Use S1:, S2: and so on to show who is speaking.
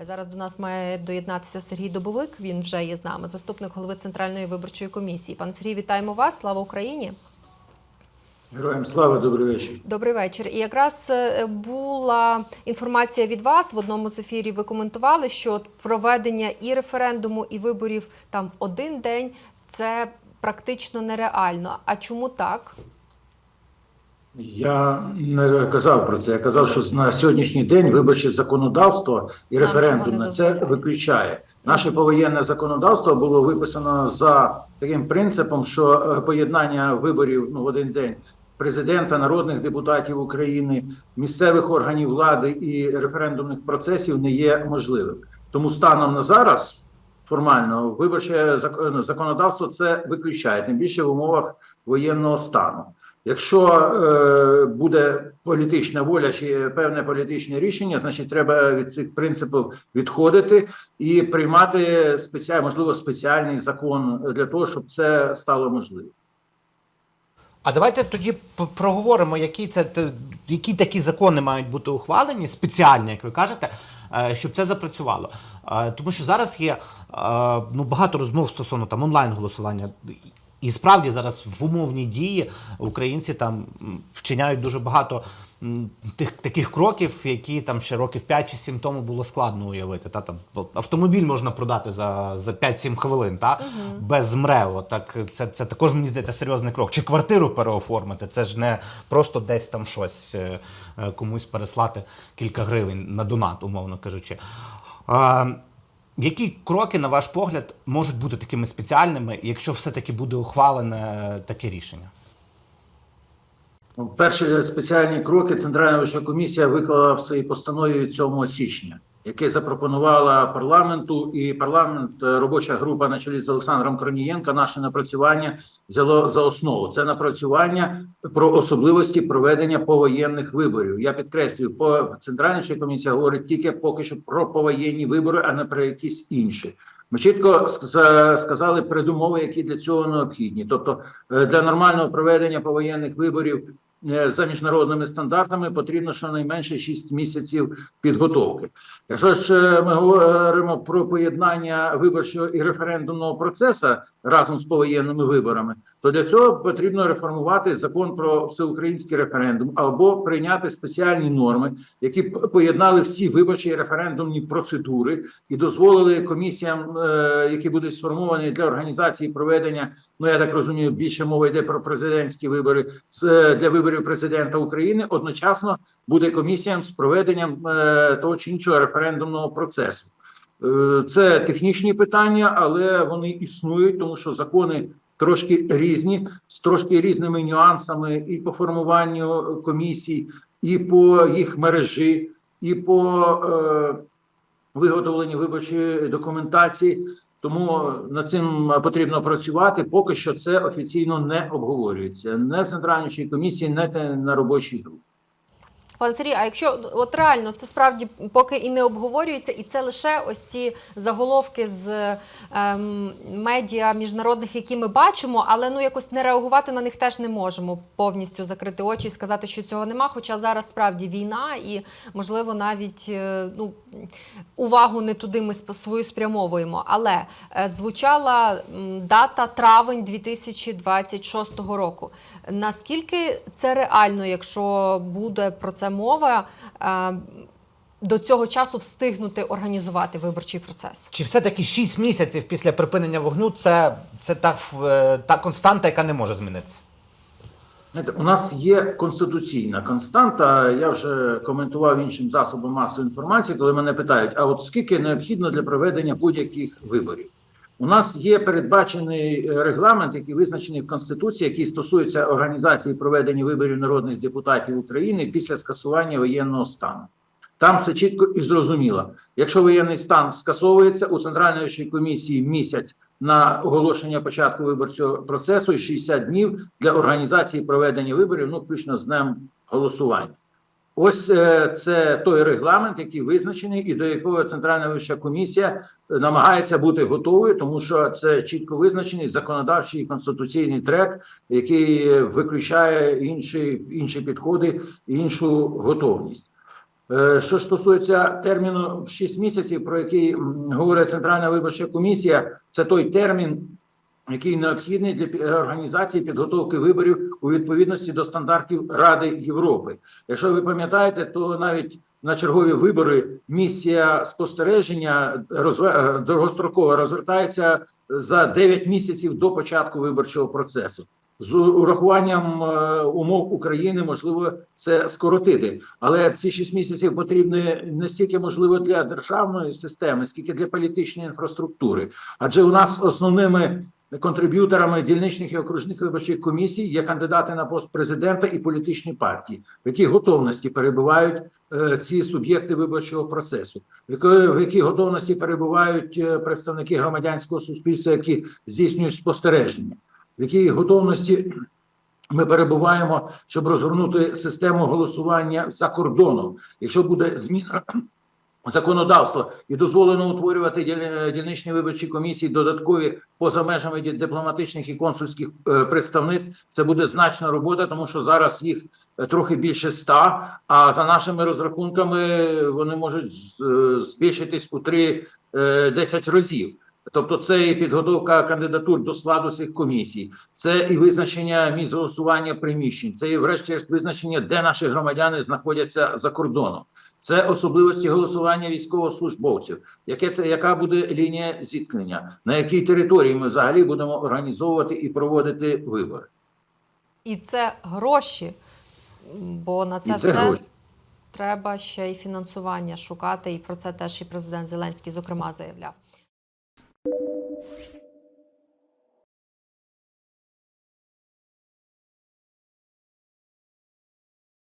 S1: Зараз до нас має доєднатися Сергій Добовик. Він вже є з нами, заступник голови Центральної виборчої комісії. Пане Сергій, вітаємо вас! Слава Україні!
S2: Героям слава, добрий вечір.
S1: Добрий вечір. І якраз е, була інформація від вас в одному з ефірів. Ви коментували, що проведення і референдуму, і виборів там в один день це практично нереально. А чому так?
S2: Я не казав про це. Я казав, що на сьогоднішній день виборче законодавство і референдум на це виключає. Наше повоєнне законодавство було виписано за таким принципом, що е, поєднання виборів ну, в один день президента, народних депутатів України, місцевих органів влади і референдумних процесів не є можливим. Тому станом на зараз формально виборче зак- ну, законодавство це виключає, тим більше в умовах воєнного стану. Якщо е, буде політична воля чи певне політичне рішення, значить треба від цих принципів відходити і приймати спеціаль, можливо, спеціальний закон для того, щоб це стало можливим.
S3: А давайте тоді проговоримо, які це які такі закони мають бути ухвалені, спеціальні, як ви кажете, е, щоб це запрацювало. Е, Тому що зараз є е, ну, багато розмов стосовно там онлайн голосування. І справді зараз в умовній дії українці там вчиняють дуже багато тих таких кроків, які там ще років 5 чи 7 тому було складно уявити. Та там автомобіль можна продати за, за 5-7 хвилин, та без МРЕО. Так це, це також мені здається серйозний крок. Чи квартиру переоформити? Це ж не просто десь там щось е, е, комусь переслати кілька гривень на донат, умовно кажучи. А, які кроки, на ваш погляд, можуть бути такими спеціальними, якщо все-таки буде ухвалене таке рішення?
S2: Ну, Перші спеціальні кроки Центральна вища комісія виклала в своїй постанові 7 січня, яке запропонувала парламенту, і парламент, е, робоча група на чолі з Олександром Корнієнка, наше напрацювання взяло за основу. Це напрацювання про особливості проведення повоєнних виборів. Я підкреслюю, по Центральна комісія говорить тільки поки що про повоєнні вибори, а не про якісь інші. Ми чітко сказали передумови, які для цього необхідні. Тобто е, для нормального проведення повоєнних виборів за міжнародними стандартами потрібно щонайменше 6 місяців підготовки. Якщо ж е, ми говоримо про поєднання виборчого і референдумного процесу разом з повоєнними виборами, то для цього потрібно реформувати закон про всеукраїнський референдум або прийняти спеціальні норми, які поєднали всі виборчі референдумні процедури і дозволили комісіям, е, які будуть сформовані для організації проведення. Ну я так розумію, більше мова йде про президентські вибори е, для виборів президента України. Одночасно буде комісіям з проведенням е, того чи іншого референдумного процесу. Е, Це технічні питання, але вони існують, тому що закони трошки різні, з трошки різними нюансами і по формуванню комісій, і по їх мережі, і по е, виготовленню виборчої документації. Тому над цим потрібно працювати. Поки що це офіційно не обговорюється не в центральній комісії, не на робочій групі.
S1: Пане Сергій, а якщо от реально це справді поки і не обговорюється, і це лише ось ці заголовки з ем, медіа міжнародних, які ми бачимо, але ну якось не реагувати на них теж не можемо повністю закрити очі і сказати, що цього нема. Хоча зараз справді війна, і можливо навіть е, ну увагу не туди ми свою спрямовуємо. Але е, звучала дата травень 2026 року. Наскільки це реально, якщо буде про це мова? е, До цього часу встигнути організувати виборчий процес.
S3: Чи все-таки 6 місяців після припинення вогню це, це та, е, та константа, яка не може змінитися?
S2: У нас є конституційна константа. Я вже коментував іншим засобам масової інформації, коли мене питають: а от скільки необхідно для проведення будь-яких виборів? У нас є передбачений е, регламент, який визначений в Конституції, який стосується організації проведення виборів народних депутатів України після скасування воєнного стану. Там все чітко і зрозуміло. Якщо воєнний стан скасовується, у Центральної комісії місяць на оголошення початку виборчого процесу і 60 днів для організації проведення виборів, ну включно з днем голосування. Ось е, це той регламент, який визначений, і до якого Центральна вища комісія е, намагається бути готовою, тому що це чітко визначений законодавчий і конституційний трек, який е, виключає інші, інші підходи і іншу готовність. Що стосується терміну 6 місяців, про який говорить Центральна виборча комісія, це той термін, який необхідний для організації підготовки виборів у відповідності до стандартів Ради Європи. Якщо ви пам'ятаєте, то навіть на чергові вибори місія спостереження е, довгостроково розвертається за 9 місяців до початку виборчого процесу. З урахуванням е, умов України можливо це скоротити, але ці 6 місяців потрібні не стільки можливо для державної системи, скільки для політичної інфраструктури. Адже у нас основними контриб'юторами дільничних і окружних виборчих комісій є кандидати на пост президента і політичні партії, в якій готовності перебувають е, ці суб'єкти виборчого процесу, в якій готовності перебувають е, представники громадянського суспільства, які здійснюють спостереження, в якій готовності ми перебуваємо, щоб розгорнути систему голосування за кордоном. Якщо буде зміна законодавства і дозволено утворювати дільничні виборчі комісії додаткові поза межами дипломатичних і консульських е, представництв, це буде значна робота, тому що зараз їх е, трохи більше ста. А за нашими розрахунками вони можуть е, збільшитись у 3-10 разів. Тобто, це і підготовка кандидатур до складу цих комісій, це і визначення місць голосування приміщень, це і, врешті-решт, визначення, де наші громадяни знаходяться за кордоном. Це особливості голосування військовослужбовців. Яке це яка буде лінія зіткнення? На якій території ми взагалі будемо організовувати і проводити вибори?
S1: І це гроші, бо на це,
S2: це
S1: все
S2: гроші.
S1: треба ще й фінансування шукати. І про це теж і президент Зеленський, зокрема, заявляв.